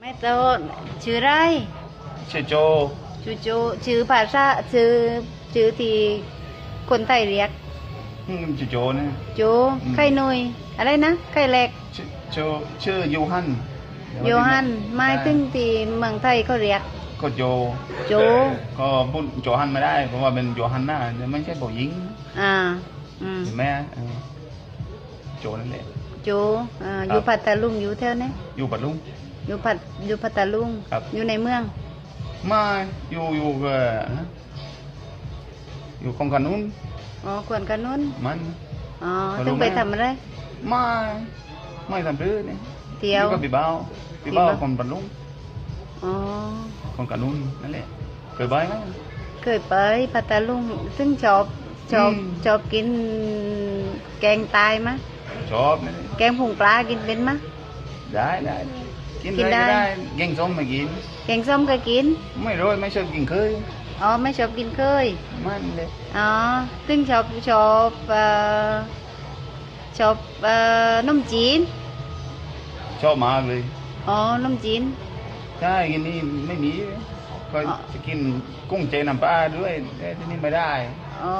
ไม่โตชื่ออะไรชื่อโจชื่อโจชื่อภาษาชื่อชื่อที่คนไทยเรียกอืมชื่อโจนะ โจอืม ไข่หนุยอะไรนะไข่เล็กชื่อโจชื่อยูฮันโยฮันหมายถึงที่เมืองไทยเขาเรียก ก็โจ โจก็พูดโจฮันไม่ได้เพราะว่าเป็นโยฮันน่าไม่ใช่ผู้หญิงอ่าอืมเห็นไหมเออโจนั่นแหละโจอ่าครับอยู่พัทลุงอยู่แถวไหนี้อยู่ปัดลุง อยู่พัทอยู่พัทลุง ครับ อยู่ในเมือง มาอยู่อยู่ก็นะอยู่กองกันนู้นอ๋อควนกันนู้นมันอ๋อพัทลุงถึงไปนะทำอะไรไม่ไม่ทำรื้อเนี่ยเที่ยวอยู่กับพี่เบ้าพี่เบ้าพี่เบ้าคนปัดลุงอ๋อคนกันนู้นนั่นแหละเคยไปไหมเคยไปพัทลุงซึ่งชอบชอบอืมชอบกินแกงตายมะชอบนั่นแหละแกงผงปลากินเป็นมะได้ได้ กินกินได้ได้ก็ได้แกงส้มไม่กิน แกงส้มก็กิน ไม่ร้อยไม่ชอบกินเคยอ๋อ ไม่ชอบกินเคย มันเลยอ๋อ ซึ่งชอบชอบเอ่อชอบเอ่อนมจีน ชอบมากเลย อ๋อนมจีน ใช่กินนี่ไม่มีก็อ๋อ จะกินกุ้งเจน้ำปลาด้วยแต่ที่นี่ไม่ได้ อ๋อ